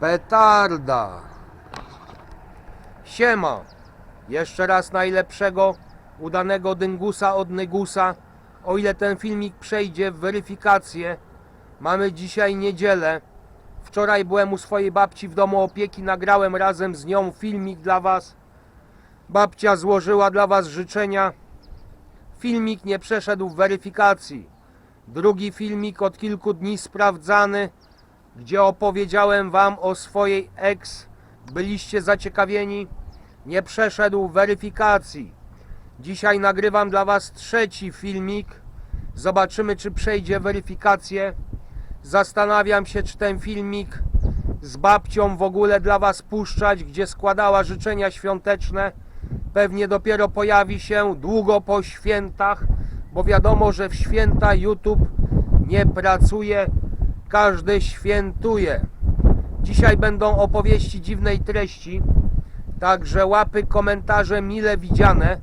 Petarda. Siema. Jeszcze raz najlepszego, udanego dyngusa od Nygusa. O ile ten filmik przejdzie w weryfikację, mamy dzisiaj niedzielę. Wczoraj byłem u swojej babci w domu opieki, nagrałem razem z nią filmik dla Was. Babcia złożyła dla Was życzenia. Filmik nie przeszedł weryfikacji. Drugi filmik od kilku dni sprawdzany, gdzie opowiedziałem Wam o swojej ex. Byliście zaciekawieni? Nie przeszedł weryfikacji. Dzisiaj nagrywam dla Was trzeci filmik. Zobaczymy, czy przejdzie weryfikację. Zastanawiam się, czy ten filmik z babcią w ogóle dla Was puszczać, gdzie składała życzenia świąteczne. Pewnie dopiero pojawi się długo po świętach, bo wiadomo, że w święta YouTube nie pracuje, każdy świętuje. Dzisiaj będą opowieści dziwnej treści, także łapy, komentarze mile widziane.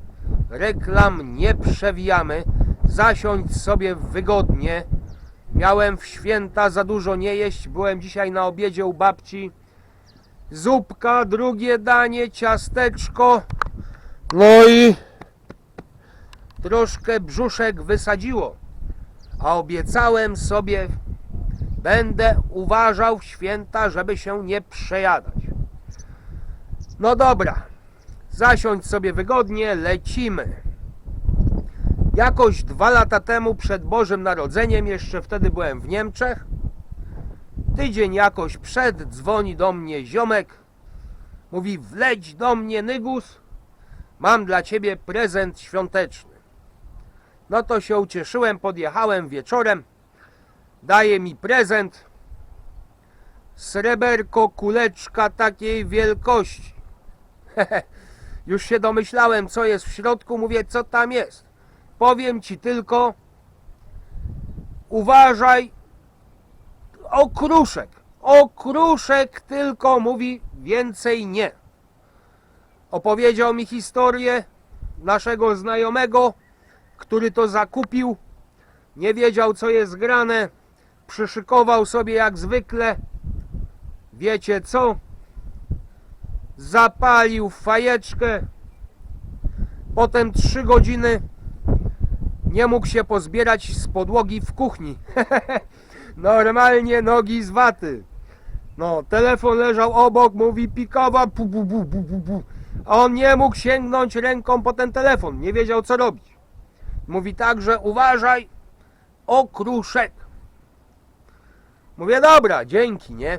Reklam nie przewijamy. Zasiądź sobie wygodnie. Miałem w święta za dużo nie jeść. Byłem dzisiaj na obiedzie u babci. Zupka, drugie danie, ciasteczko. No i troszkę brzuszek wysadziło. A obiecałem sobie, będę uważał święta, żeby się nie przejadać. No dobra, zasiądź sobie wygodnie, lecimy. Jakoś dwa lata temu, przed Bożym Narodzeniem, jeszcze wtedy byłem w Niemczech, tydzień jakoś przed, dzwoni do mnie ziomek, mówi wleć do mnie Nygus, mam dla ciebie prezent świąteczny. No to się ucieszyłem, podjechałem wieczorem, daje mi prezent, sreberko, kuleczka takiej wielkości. Już się domyślałem, co jest w środku, mówię, co tam jest. Powiem ci tylko, uważaj, okruszek, okruszek tylko, mówi, więcej nie. Opowiedział mi historię naszego znajomego, który to zakupił, nie wiedział, co jest grane, przyszykował sobie jak zwykle, wiecie co? Zapalił fajeczkę, potem trzy godziny nie mógł się pozbierać z podłogi w kuchni. Normalnie nogi z waty. No, telefon leżał obok, mówi pikowa, pu, pu, pu, pu, pu, pu. A on nie mógł sięgnąć ręką po ten telefon, nie wiedział co robić. Mówi tak, że uważaj, okruszek. Mówię, dobra, dzięki, nie?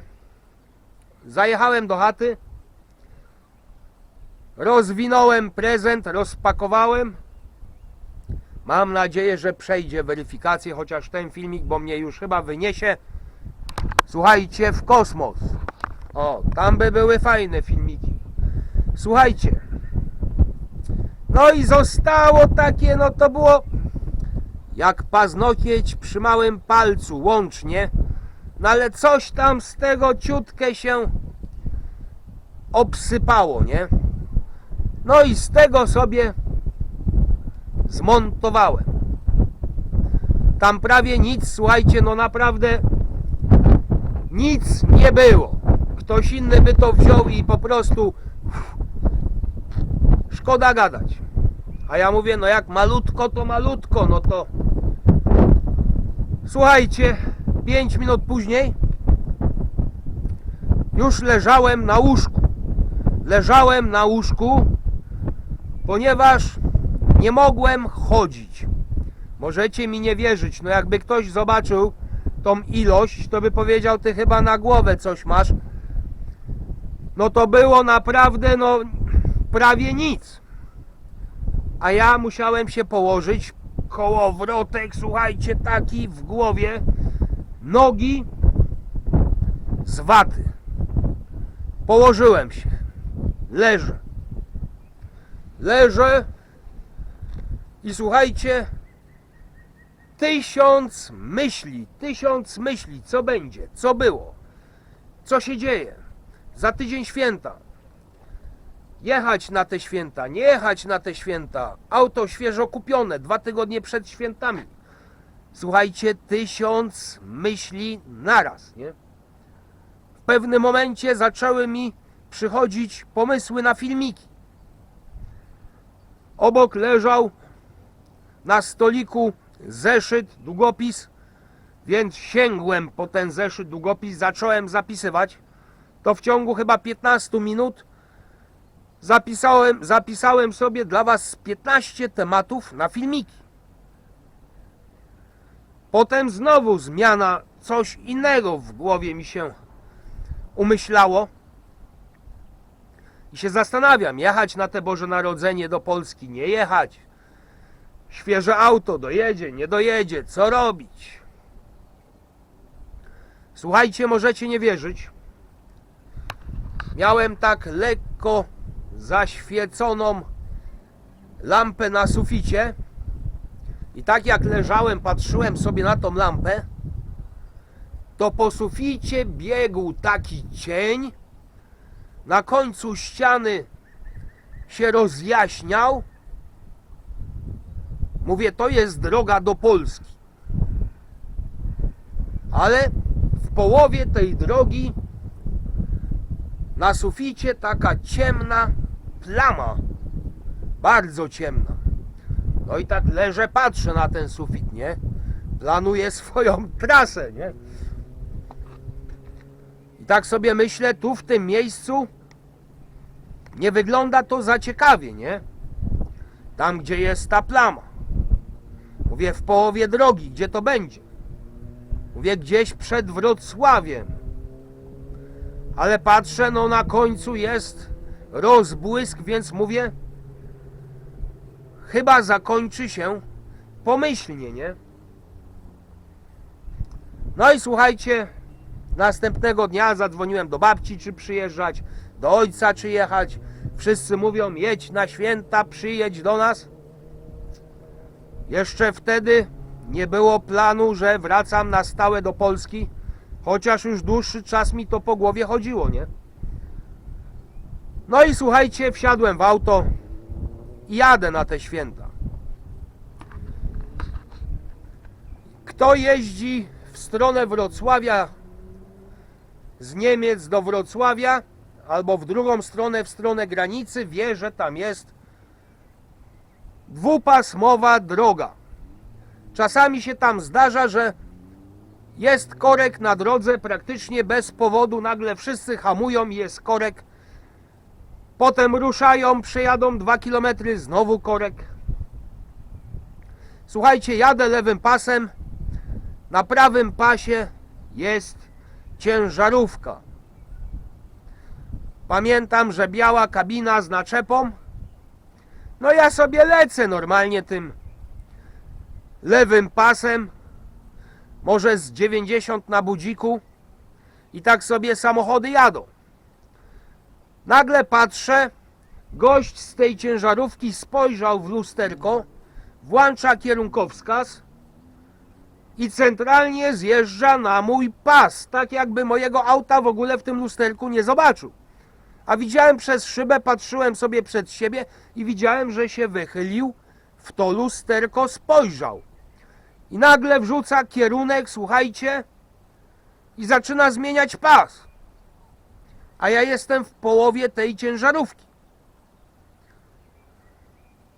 Zajechałem do chaty, rozwinąłem prezent, rozpakowałem. Mam nadzieję, że przejdzie weryfikację, chociaż ten filmik, bo mnie już chyba wyniesie, słuchajcie, w kosmos. O, tam by były fajne filmiki. Słuchajcie. No i zostało takie, no to było jak paznokieć przy małym palcu łącznie. No ale coś tam z tego ciutkę się obsypało, nie? No i z tego sobie zmontowałem. Tam prawie nic, słuchajcie, no naprawdę nic nie było. Ktoś inny by to wziął i po prostu szkoda gadać. A ja mówię, no jak malutko, to malutko, no to słuchajcie, 5 minut później już leżałem na łóżku. Leżałem na łóżku, ponieważ nie mogłem chodzić. Możecie mi nie wierzyć, no jakby ktoś zobaczył tą ilość, to by powiedział, ty chyba na głowę coś masz. No to było naprawdę, no prawie nic. A ja musiałem się położyć, kołowrotek, słuchajcie, taki w głowie, nogi z waty. Położyłem się, leżę. Leżę i słuchajcie, tysiąc myśli, tysiąc myśli, co będzie, co było, co się dzieje. Za tydzień święta. Jechać na te święta, nie jechać na te święta. Auto świeżo kupione, dwa tygodnie przed świętami. Słuchajcie, tysiąc myśli naraz, nie? pewnym momencie zaczęły mi przychodzić pomysły na filmiki. Obok leżał na stoliku zeszyt, długopis, więc sięgłem po ten zeszyt, długopis, zacząłem zapisywać. To w ciągu chyba 15 minut zapisałem, zapisałem sobie dla Was 15 tematów na filmiki. Potem znowu zmiana, coś innego w głowie mi się umyślało. I się zastanawiam, jechać na te Boże Narodzenie do Polski, nie jechać. Świeże auto, dojedzie, nie dojedzie, co robić? Słuchajcie, możecie nie wierzyć. Miałem tak lekko zaświeconą lampę na suficie i tak jak leżałem, patrzyłem sobie na tą lampę, to po suficie biegł taki cień, na końcu ściany się rozjaśniał. Mówię, to jest droga do Polski. Ale w połowie tej drogi na suficie taka ciemna plama. Bardzo ciemna. No i tak leżę, patrzę na ten sufit, nie? Planuję swoją trasę, nie? I tak sobie myślę, tu w tym miejscu nie wygląda to za ciekawie, nie? Tam, gdzie jest ta plama. Mówię, w połowie drogi, gdzie to będzie? Mówię, gdzieś przed Wrocławiem. Ale patrzę, no na końcu jest rozbłysk, więc mówię, chyba zakończy się pomyślnie, nie? No i słuchajcie, następnego dnia zadzwoniłem do babci, czy przyjeżdżać, do ojca, czy jechać. Wszyscy mówią, jedź na święta, przyjedź do nas. Jeszcze wtedy nie było planu, że wracam na stałe do Polski, chociaż już dłuższy czas mi to po głowie chodziło, nie? No i słuchajcie, wsiadłem w auto jadę na te święta. Kto jeździ w stronę Wrocławia z Niemiec do Wrocławia albo w drugą stronę, w stronę granicy, wie, że tam jest dwupasmowa droga. Czasami się tam zdarza, że jest korek na drodze praktycznie bez powodu, nagle wszyscy hamują i jest korek. Potem ruszają, przejadą 2 km, znowu korek. Słuchajcie, jadę lewym pasem. Na prawym pasie jest ciężarówka. Pamiętam, że biała kabina z naczepą. No ja sobie lecę normalnie tym lewym pasem, może z 90 na budziku i tak sobie samochody jadą. Nagle patrzę, gość z tej ciężarówki spojrzał w lusterko, włącza kierunkowskaz i centralnie zjeżdża na mój pas, tak jakby mojego auta w ogóle w tym lusterku nie zobaczył. A widziałem przez szybę, patrzyłem sobie przed siebie i widziałem, że się wychylił, w to lusterko spojrzał. I nagle wrzuca kierunek, słuchajcie, i zaczyna zmieniać pas. A ja jestem w połowie tej ciężarówki.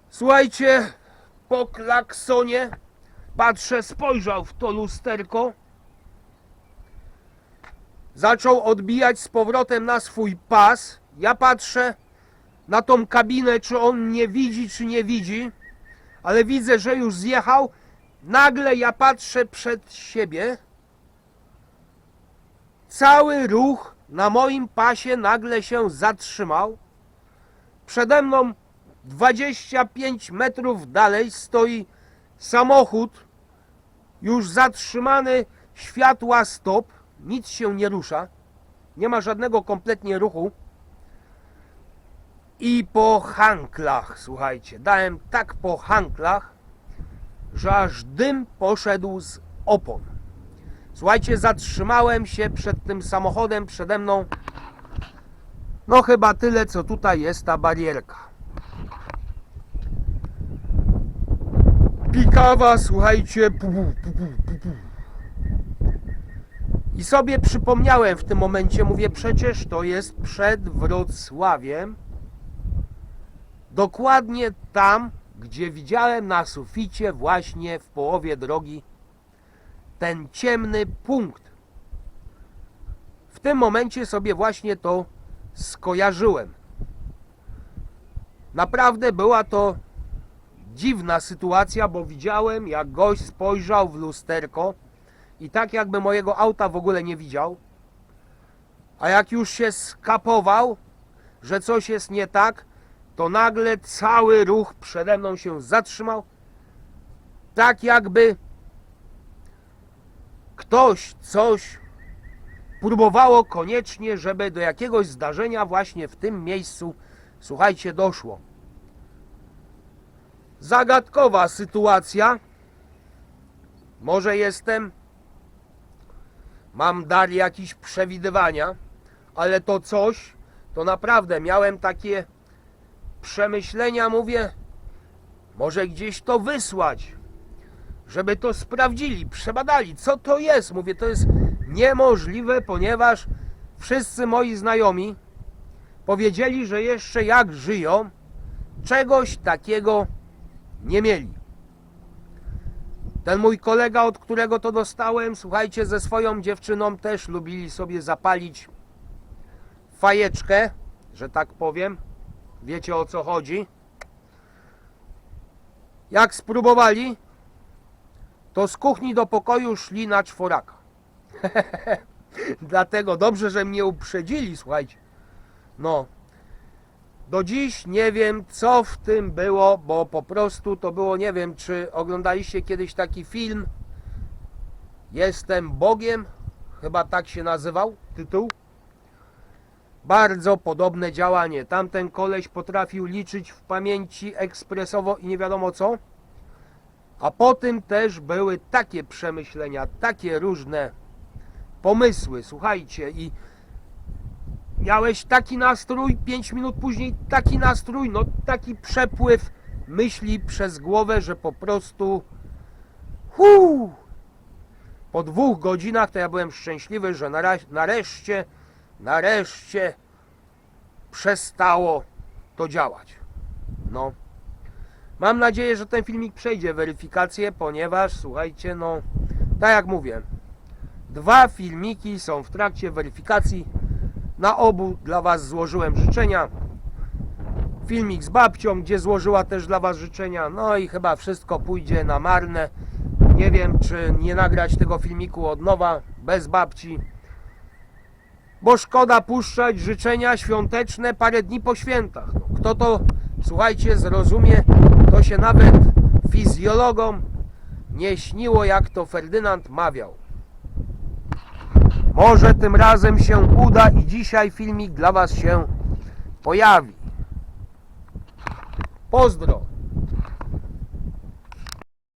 Słuchajcie, po klaksonie patrzę, spojrzał w to lusterko. Zaczął odbijać z powrotem na swój pas. Ja patrzę na tą kabinę, czy on nie widzi, czy nie widzi, ale widzę, że już zjechał. Nagle ja patrzę przed siebie. Cały ruch na moim pasie nagle się zatrzymał. Przede mną 25 metrów dalej stoi samochód, już zatrzymany, światła stop, nic się nie rusza, nie ma żadnego kompletnie ruchu. I po hanklach, słuchajcie, dałem tak po hanklach, że aż dym poszedł z opon. Słuchajcie, zatrzymałem się przed tym samochodem przede mną. No chyba tyle, co tutaj jest ta barierka. Pikawa, słuchajcie. I sobie przypomniałem w tym momencie, mówię, przecież to jest przed Wrocławiem. Dokładnie tam, gdzie widziałem na suficie właśnie w połowie drogi ten ciemny punkt. W tym momencie sobie właśnie to skojarzyłem. Naprawdę była to dziwna sytuacja, bo widziałem, jak gość spojrzał w lusterko i tak jakby mojego auta w ogóle nie widział. A jak już się skapował, że coś jest nie tak, to nagle cały ruch przede mną się zatrzymał. Tak jakby ktoś coś próbowało koniecznie, żeby do jakiegoś zdarzenia właśnie w tym miejscu, słuchajcie, doszło. Zagadkowa sytuacja. Może jestem, mam dar jakiś przewidywania, ale to coś, to naprawdę miałem takie przemyślenia, mówię, może gdzieś to wysłać, żeby to sprawdzili, przebadali, co to jest. Mówię, to jest niemożliwe, ponieważ wszyscy moi znajomi powiedzieli, że jeszcze jak żyją, czegoś takiego nie mieli. Ten mój kolega, od którego to dostałem, słuchajcie, ze swoją dziewczyną też lubili sobie zapalić fajeczkę, że tak powiem. Wiecie o co chodzi. Jak spróbowali, to z kuchni do pokoju szli na czworaka. Dlatego dobrze, że mnie uprzedzili, słuchajcie. No. Do dziś nie wiem, co w tym było, bo po prostu to było, nie wiem, czy oglądaliście kiedyś taki film Jestem Bogiem, chyba tak się nazywał tytuł. Bardzo podobne działanie. Tamten koleś potrafił liczyć w pamięci ekspresowo i nie wiadomo co. A po tym też były takie przemyślenia, takie różne pomysły, słuchajcie, i miałeś taki nastrój, 5 minut później taki nastrój, no taki przepływ myśli przez głowę, że po prostu huu, po dwóch godzinach to ja byłem szczęśliwy, że nareszcie, nareszcie przestało to działać. No. Mam nadzieję, że ten filmik przejdzie weryfikację, ponieważ słuchajcie, no tak jak mówię, dwa filmiki są w trakcie weryfikacji. Na obu dla Was złożyłem życzenia. Filmik z babcią, gdzie złożyła też dla Was życzenia. No i chyba wszystko pójdzie na marne. Nie wiem, czy nie nagrać tego filmiku od nowa, bez babci. Bo szkoda puszczać życzenia świąteczne parę dni po świętach. No, kto to, słuchajcie, zrozumie, to się nawet fizjologom nie śniło, jak to Ferdynand mawiał. Może tym razem się uda i dzisiaj filmik dla Was się pojawi. Pozdro!